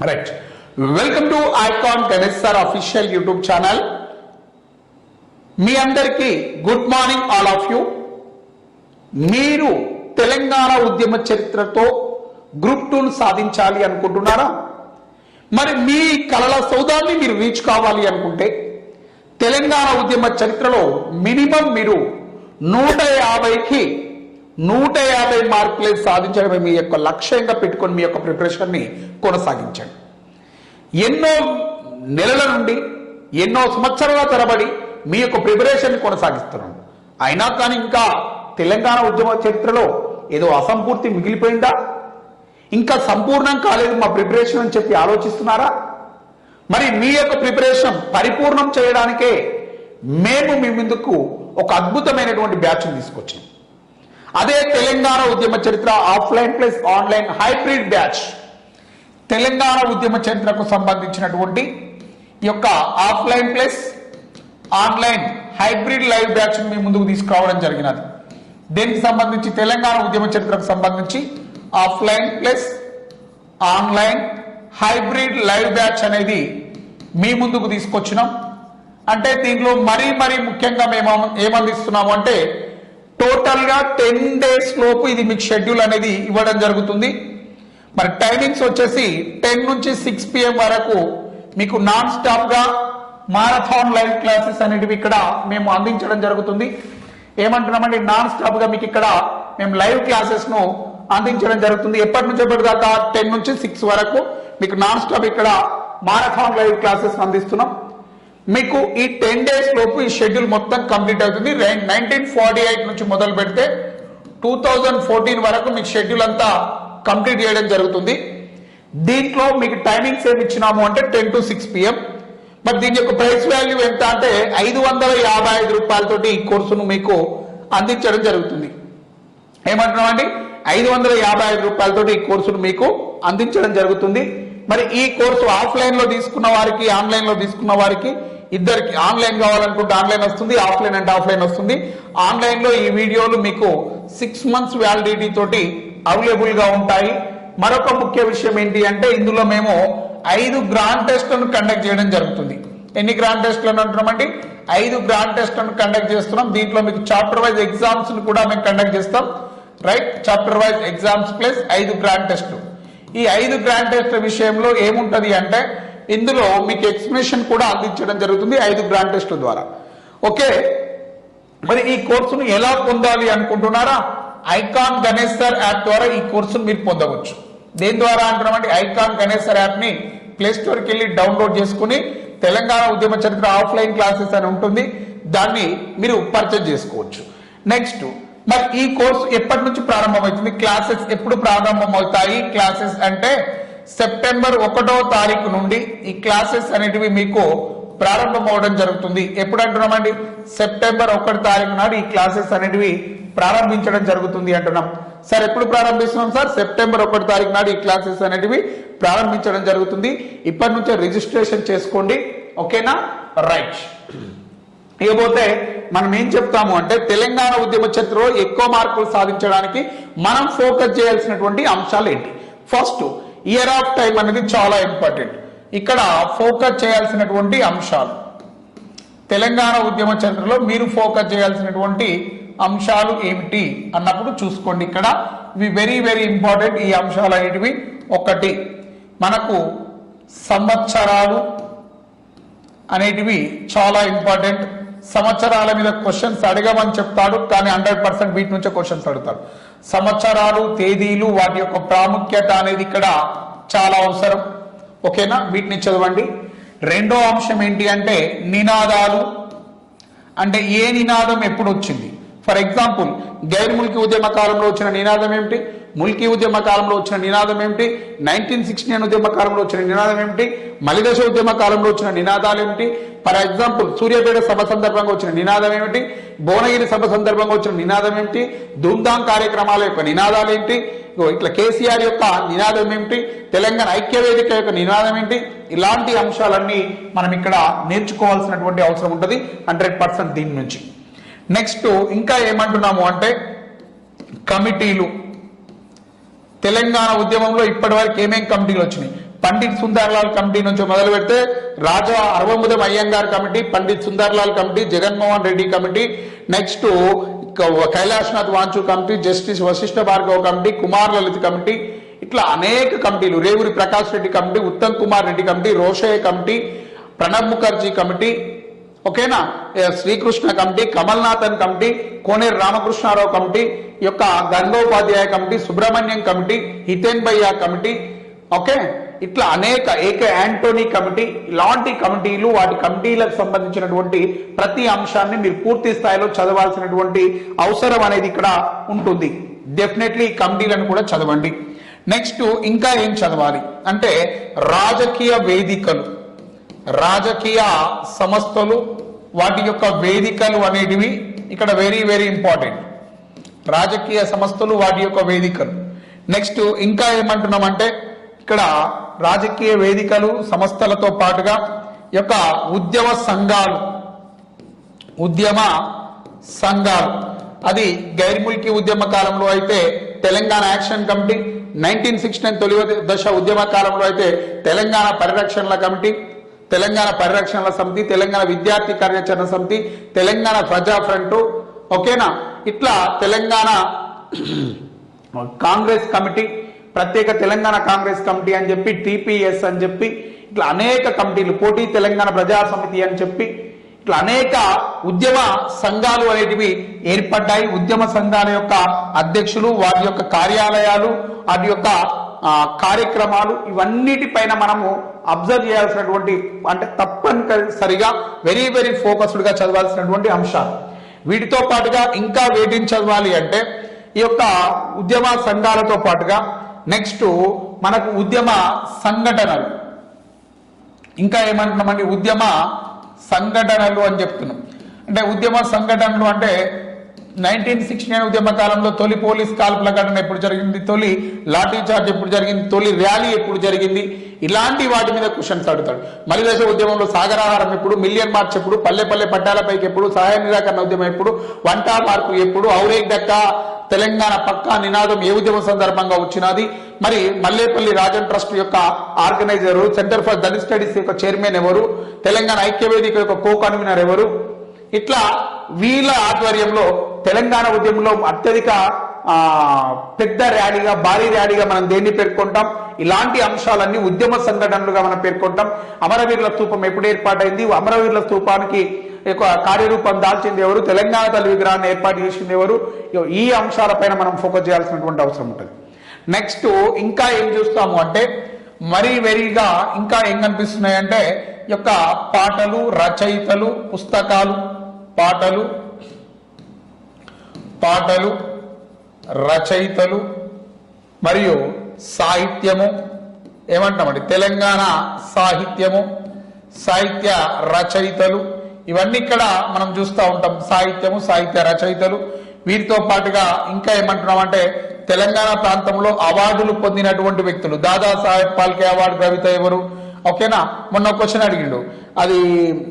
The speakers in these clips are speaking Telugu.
Right welcome to icon Ganesh sir official YouTube channel మీ అందరికీ good morning all of you మీరు తెలంగాణ ఉద్యమ చరిత్రతో గ్రూప్ టూను సాధించాలి అనుకుంటున్నారా? మరి మీ కళల సౌదాన్ని మీరు రీచ్ కావాలి అనుకుంటే తెలంగాణ ఉద్యమ చరిత్రలో మినిమం మీరు నూట యాభైకి నూట యాభై మార్కులే సాధించడమే మీ యొక్క లక్ష్యంగా పెట్టుకొని మీ యొక్క ప్రిపరేషన్ని కొనసాగించండి. ఎన్నో నెలల నుండి ఎన్నో సంవత్సరాల తరబడి మీ యొక్క ప్రిపరేషన్ కొనసాగిస్తున్నాను అయినా కానీ ఇంకా తెలంగాణ ఉద్యమ చరిత్రలో ఏదో అసంపూర్తి మిగిలిపోయిందా? ఇంకా సంపూర్ణం కాలేదు మా ప్రిపరేషన్ అని చెప్పి ఆలోచిస్తున్నారా? మరి మీ యొక్క ప్రిపరేషన్ పరిపూర్ణం చేయడానికే మేము మీ ముందుకు ఒక అద్భుతమైనటువంటి బ్యాచ్ తీసుకొచ్చాం అదే తెలంగాణ ఉద్యమ చరిత్ర offline plus online hybrid batch. Telangana ఉద్యమ చరిత్రకు సంబంధించినటువంటి ఈ యొక్క offline plus online hybrid live batch మీ ముందుకు తీసుకురావడం జరిగినది. దీనికి సంబంధించి తెలంగాణ ఉద్యమ చరిత్రకు సంబంధించి offline plus online hybrid live batch అనేది మీ ముందుకు తీసుకొచ్చినాం. అంటే దీంట్లో మరీ మరీ ముఖ్యంగా మేము ఏమందిస్తున్నాము అంటే టోటల్గా టెన్ డేస్ లోపు ఇది మీకు షెడ్యూల్ అనేది ఇవ్వడం జరుగుతుంది. మరి టైమింగ్స్ వచ్చేసి టెన్ నుంచి సిక్స్ పిఎం వరకు మీకు నాన్ స్టాప్గా మారథాన్ లైవ్ క్లాసెస్ అనేటివి ఇక్కడ మేము అందించడం జరుగుతుంది. ఏమంటున్నామండి నాన్ స్టాప్గా మీకు ఇక్కడ మేము లైవ్ క్లాసెస్ను అందించడం జరుగుతుంది. ఎప్పటి నుంచి ఎప్పటి దాకా టెన్ నుంచి సిక్స్ వరకు మీకు నాన్ స్టాప్ ఇక్కడ మారథాన్ లైవ్ క్లాసెస్ అందిస్తున్నాం. మీకు ఈ టెన్ డేస్ లోపు ఈ షెడ్యూల్ మొత్తం కంప్లీట్ అవుతుంది. నైన్టీన్ ఫార్టీ ఎయిట్ నుంచి మొదలు పెడితే టూ థౌజండ్ ఫోర్టీన్ వరకు మీకు షెడ్యూల్ అంతా కంప్లీట్ చేయడం జరుగుతుంది. దీంట్లో మీకు టైమింగ్స్ ఏమి ఇచ్చినాము అంటే టెన్ టు సిక్స్ పిఎం మరి దీని యొక్క ప్రైస్ వాల్యూ ఎంత అంటే ఐదు వందల యాభై ఐదు రూపాయలతోటి ఈ కోర్సును మీకు అందించడం జరుగుతుంది. ఏమంటున్నామండి? ఐదు వందల యాభై ఐదు రూపాయలతోటి ఈ కోర్సును మీకు అందించడం జరుగుతుంది. మరి ఈ కోర్సు ఆఫ్లైన్లో తీసుకున్న వారికి ఆన్లైన్లో తీసుకున్న వారికి ఇద్దరికి ఆన్లైన్ కావాలనుకుంటే ఆన్లైన్ వస్తుంది ఆఫ్లైన్ అంటే ఆఫ్లైన్ వస్తుంది. ఆన్లైన్లో ఈ వీడియోలు మీకు సిక్స్ మంత్స్ వ్యాలిడిటీ తోటి అవైలబుల్గా ఉంటాయి. మరొక ముఖ్య విషయం ఏంటి అంటే ఇందులో మేము ఐదు గ్రాండ్ టెస్ట్లను కండక్ట్ చేయడం జరుగుతుంది. ఎన్ని గ్రాండ్ టెస్ట్లను అంటున్నామండి ఐదు గ్రాండ్ టెస్ట్లను కండక్ట్ చేస్తున్నాం. దీంట్లో మీకు చాప్టర్ వైజ్ ఎగ్జామ్స్ కూడా మేము కండక్ట్ చేస్తాం. Right chapter wise exams plus ఐదు గ్రాండ్ టెస్ట్లు ఈ ఐదు గ్రాండ్ టెస్ట్ విషయంలో ఏముంటది అంటే ఇందులో మీకు ఎక్స్ప్లెనేషన్ కూడా అందించడం జరుగుతుంది ఐదు గ్రాండ్ ద్వారా. ఓకే? మరి ఈ కోర్సును ఎలా పొందాలి అనుకుంటున్నారా? ఐకాన్ గణేష్ సార్ యాప్ ద్వారా ఈ కోర్సును మీరు పొందవచ్చు. దేని ద్వారా అంటున్నామంటే ఐకాన్ గణేష్ సార్ యాప్ని ప్లే స్టోర్కి వెళ్ళి డౌన్లోడ్ చేసుకుని తెలంగాణ ఉద్యమ చరిత్ర ఆఫ్లైన్ క్లాసెస్ అని ఉంటుంది. దాన్ని మీరు పర్చేజ్ చేసుకోవచ్చు. నెక్స్ట్ మరి ఈ కోర్సు ఎప్పటి నుంచి ప్రారంభమవుతుంది? క్లాసెస్ ఎప్పుడు ప్రారంభమవుతాయి? క్లాసెస్ అంటే సెప్టెంబర్ ఒకటో తారీఖు నుండి ఈ క్లాసెస్ అనేటివి మీకు ప్రారంభం అవడం జరుగుతుంది. ఎప్పుడు అంటున్నామండి సెప్టెంబర్ ఒకటి తారీఖు నాడు ఈ క్లాసెస్ అనేటివి ప్రారంభించడం జరుగుతుంది అంటున్నాం. సార్ ఎప్పుడు ప్రారంభిస్తున్నాం సార్? సెప్టెంబర్ ఒకటి తారీఖు నాడు ఈ క్లాసెస్ అనేటివి ప్రారంభించడం జరుగుతుంది. ఇప్పటి నుంచే రిజిస్ట్రేషన్ చేసుకోండి. ఓకేనా? రైట్. ఇకపోతే మనం ఏం చెప్తాము అంటే తెలంగాణ ఉద్యమ చరిత్రలో ఎక్కువ మార్కులు సాధించడానికి మనం ఫోకస్ చేయాల్సినటువంటి అంశాలు ఏంటి? ఫస్ట్ ఇయర్ ఆఫ్ టైం అనేది చాలా ఇంపార్టెంట్ ఇక్కడ ఫోకస్ చేయాల్సినటువంటి అంశాలు. తెలంగాణ ఉద్యమ చరిత్రలో మీరు ఫోకస్ చేయాల్సినటువంటి అంశాలు ఏమిటి అన్నప్పుడు చూసుకోండి. ఇక్కడ ఇవి వెరీ వెరీ ఇంపార్టెంట్ ఈ అంశాలు అనేటివి. ఒకటి మనకు సంవత్సరాలు అనేటివి చాలా ఇంపార్టెంట్ సంవత్సరాల మీద క్వశ్చన్స్ అడగమని చెప్తాడు కానీ హండ్రెడ్ పర్సెంట్ వీటి నుంచే క్వశ్చన్స్ అడుగుతాడు. సంవత్సరాలు తేదీలు వాటి యొక్క ప్రాముఖ్యత అనేది ఇక్కడ చాలా అవసరం. ఓకేనా? వీటిని చదవండి. రెండో అంశం ఏంటి అంటే నినాదాలు. అంటే ఏ నినాదం ఎప్పుడు వచ్చింది? ఫర్ ఎగ్జాంపుల్ గైర్ ముల్కీ ఉద్యమ కాలంలో వచ్చిన నినాదం ఏమిటి? ముల్కీ ఉద్యమ కాలంలో వచ్చిన నినాదం ఏమిటి? నైన్టీన్ సిక్స్టీ నైన్ ఉద్యమ కాలంలో వచ్చిన నినాదం ఏమిటి? మలిదశ ఉద్యమ కాలంలో వచ్చిన నినాదాలు ఏమిటి? ఫర్ ఎగ్జాంపుల్ సూర్యాపేట సభ సందర్భంగా వచ్చిన నినాదం ఏమిటి? భువనగిరి సభ సందర్భంగా వచ్చిన నినాదం ఏమిటి? ధూమ్ధాం కార్యక్రమాల యొక్క నినాదాలు ఏంటి ఇట్లా కేసీఆర్ యొక్క నినాదం ఏమిటి? తెలంగాణ ఐక్య వేదిక యొక్క నినాదం ఏంటి ఇలాంటి అంశాలన్నీ మనం ఇక్కడ నేర్చుకోవాల్సినటువంటి అవసరం ఉంటుంది. హండ్రెడ్ పర్సెంట్ దీని నుంచి. నెక్స్ట్ ఇంకా ఏమంటున్నాము అంటే కమిటీలు. తెలంగాణ ఉద్యమంలో ఇప్పటి వరకు ఏమేం కమిటీలు వచ్చినాయి? పండిత్ సుందర్లాల్ కమిటీ నుంచి మొదలు పెడితే Raja Aravamudam Iyengar committee Pandit Sundarlal committee Jaganmohan Reddy committee. Next Kailashnath Wanchoo committee justice Vashishtha Bhargav committee Kumar Lalit committee. ఇట్లా అనేక కమిటీలు. Revuri Prakash Reddy committee Uttam Kumar Reddy committee Rosaiah committee Pranab Mukherjee committee. ఓకేనా? Srikrishna committee Kamalnathan committee Koneru Ramakrishnarao committee యొక్క Gangopadhyay committee Subrahmanyam committee Hiten Bhaiya committee okay? ఇట్లా అనేక ఏక యాంటోనీ కమిటీ ఇలాంటి కమిటీలు వాటి కమిటీలకు సంబంధించినటువంటి ప్రతి అంశాన్ని మీరు పూర్తి స్థాయిలో చదవాల్సినటువంటి అవసరం అనేది ఇక్కడ ఉంటుంది. డెఫినెట్లీ ఈ కమిటీలను కూడా చదవండి. నెక్స్ట్ ఇంకా ఏం చదవాలి? అంటే రాజకీయ వేదికలు. రాజకీయ సంస్థలు వాటి యొక్క వేదికలు అనేటివి ఇక్కడ వెరీ వెరీ ఇంపార్టెంట్ రాజకీయ సంస్థలు వాటి యొక్క వేదికలు. నెక్స్ట్ ఇంకా ఏమంటున్నామంటే ఇక్కడ రాజకీయ వేదికలు సంస్థలతో పాటుగా యొక్క ఉద్యమ సంఘాలు ఉద్యమ సంఘాలు. అది గైర్ముల్కి ఉద్యమ కాలంలో అయితే Telangana action committee nineteen sixty nine తొలి దశ ఉద్యమ కాలంలో అయితే తెలంగాణ పరిరక్షణల కమిటీ తెలంగాణ పరిరక్షణల సమితి తెలంగాణ విద్యార్థి కార్యాచరణ సమితి తెలంగాణ ప్రజా ఫ్రంట్ ఓకేనా? ఇట్లా తెలంగాణ కాంగ్రెస్ కమిటీ ప్రత్యేక తెలంగాణ కాంగ్రెస్ కమిటీ అని చెప్పి టిపిఎస్ అని చెప్పి ఇట్లా అనేక కమిటీలు పోటీ తెలంగాణ ప్రజా సమితి అని చెప్పి ఇట్లా అనేక ఉద్యమ సంఘాలు అనేటివి ఏర్పడ్డాయి. ఉద్యమ సంఘాల యొక్క అధ్యక్షులు వారి యొక్క కార్యాలయాలు వాటి యొక్క కార్యక్రమాలు కార్యక్రమాలు ఇవన్నిటిపైన మనము అబ్జర్వ్ చేయాల్సినటువంటి అంటే తప్పనిసరిగా వెరీ వెరీ ఫోకస్డ్గా చదవాల్సినటువంటి అంశాలు. వీటితో పాటుగా ఇంకా వేటిని చదవాలి అంటే ఈ యొక్క ఉద్యమ సంఘాలతో పాటుగా నెక్స్ట్ మనకు ఉద్యమ సంఘటనలు. ఇంకా ఏమంటున్నామండి? ఉద్యమ సంఘటనలు అని చెప్తున్నాం. అంటే ఉద్యమ సంఘటనలు అంటే నైన్టీన్ సిక్స్టీ నైన్ ఉద్యమ కాలంలో తొలి పోలీస్ కాల్పుల ఘటన ఎప్పుడు జరిగింది? తొలి లాఠీ చార్జ్ ఎప్పుడు జరిగింది? తొలి ర్యాలీ ఎప్పుడు జరిగింది? ఇలాంటి వాటి మీద క్వశ్చన్స్ అడుగుతాడు మలిదశ ఉద్యమంలో సాగరాహారం ఎప్పుడు మిలియన్ మార్చ్ ఎప్పుడు పల్లె పల్లె పట్టాలపైకి ఎప్పుడు సహాయ నిరాకరణ ఉద్యమం ఎప్పుడు వంటా మార్పు ఎప్పుడు ఔరేక్ దక్క తెలంగాణ పక్కా నినాదం ఏ ఉద్యమం సందర్భంగా వచ్చినది? మరి మల్లేపల్లి రాజన్ ట్రస్ట్ యొక్క organiser centre for Dalit studies యొక్క చైర్మన్ ఎవరు? తెలంగాణ ఐక్యవేదిక యొక్క కో కన్వీనర్ ఎవరు? ఇట్లా వీళ్ళ ఆధ్వర్యంలో తెలంగాణ ఉద్యమంలో అత్యధిక పెద్ద ర్యాలీగా భారీ ర్యాలీగా మనం దేన్ని పేర్కొంటాం? ఇలాంటి అంశాలన్నీ ఉద్యమ సంఘటనలుగా మనం పేర్కొంటాం. అమరవీరుల స్థూపం ఎప్పుడు ఏర్పాటైంది? అమరవీరుల స్థూపానికి కార్యరూపం దాల్చింది ఎవరు? తెలంగాణ తల్లి విగ్రహాన్ని ఏర్పాటు చేసింది ఎవరు? ఈ అంశాలపైన మనం ఫోకస్ చేయాల్సినటువంటి అవసరం ఉంటుంది. నెక్స్ట్ ఇంకా ఏం చూస్తాము అంటే మరీ వెరీగా ఇంకా ఏం కనిపిస్తున్నాయంటే యొక్క పాటలు రచయితలు పుస్తకాలు పాటలు పాటలు రచయితలు మరియు సాహిత్యము. ఏమంటామండి తెలంగాణ సాహిత్యము సాహిత్య రచయితలు ఇవన్నీ ఇక్కడ మనం చూస్తూ ఉంటాం. సాహిత్యము సాహిత్య రచయితలు. వీరితో పాటుగా ఇంకా ఏమంటున్నామంటే తెలంగాణ ప్రాంతంలో అవార్డులు పొందినటువంటి వ్యక్తులు. దాదాసాహెబ్ పాల్కే అవార్డు గ్రవీత ఎవరు? ఓకేనా? మొన్న క్వశ్చన్ అడిగిండు. అది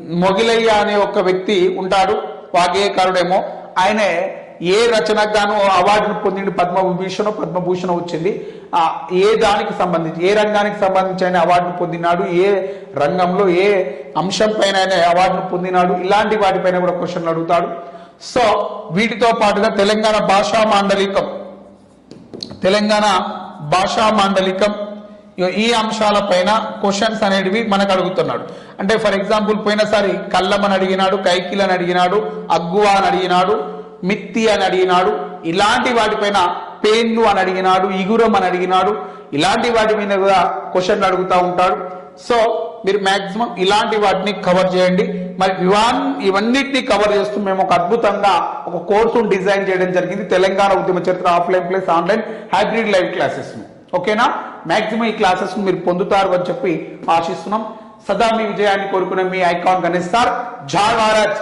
మొగిలయ్య అనే ఒక వ్యక్తి ఉంటాడు వాగ్గేయకారుడేమో. ఆయనే ఏ రచనకు గాను అవార్డును పొందిండు పద్మవిభూషణ్ పద్మభూషణ్ వచ్చింది. ఏ దానికి సంబంధించి ఏ రంగానికి సంబంధించి ఆయన అవార్డును పొందినాడు ఏ రంగంలో ఏ అంశం పైన ఆయన అవార్డును పొందినాడు ఇలాంటి వాటిపైన కూడా క్వశ్చన్లు అడుగుతాడు. సో వీటితో పాటుగా తెలంగాణ భాషా మాండలికం. తెలంగాణ భాషా మాండలికం ఈ అంశాలపైన క్వశ్చన్స్ అనేటివి మనకు అడుగుతున్నాడు. అంటే ఫర్ ఎగ్జాంపుల్ పోయినసారి కల్లమని అడిగినాడు కైకిలని అడిగినాడు అగ్గువా అని అడిగినాడు మిత్తి అని అడిగినాడు ఇలాంటి వాటిపైన పేన్లు అని అడిగినాడు ఇగురం అని అడిగినాడు ఇలాంటి వాటి మీద కూడా క్వశ్చన్లు అడుగుతూ ఉంటాడు. సో మీరు మాక్సిమం ఇలాంటి వాటిని కవర్ చేయండి. మరి ఇవాన్ ఇవన్నిటిని కవర్ చేస్తూ మేము ఒక అద్భుతంగా ఒక కోర్సును డిజైన్ చేయడం జరిగింది. తెలంగాణ ఉద్యమ చరిత్ర offline plus online hybrid live classes ఓకేనా? మ్యాక్సిమం ఈ క్లాసెస్ మీరు పొందుతారు అని చెప్పి ఆశిస్తున్నాం. సదా మీ విజయాన్ని కోరుకునే మీ ఐకాన్ గణేష్ సార్. భారత్!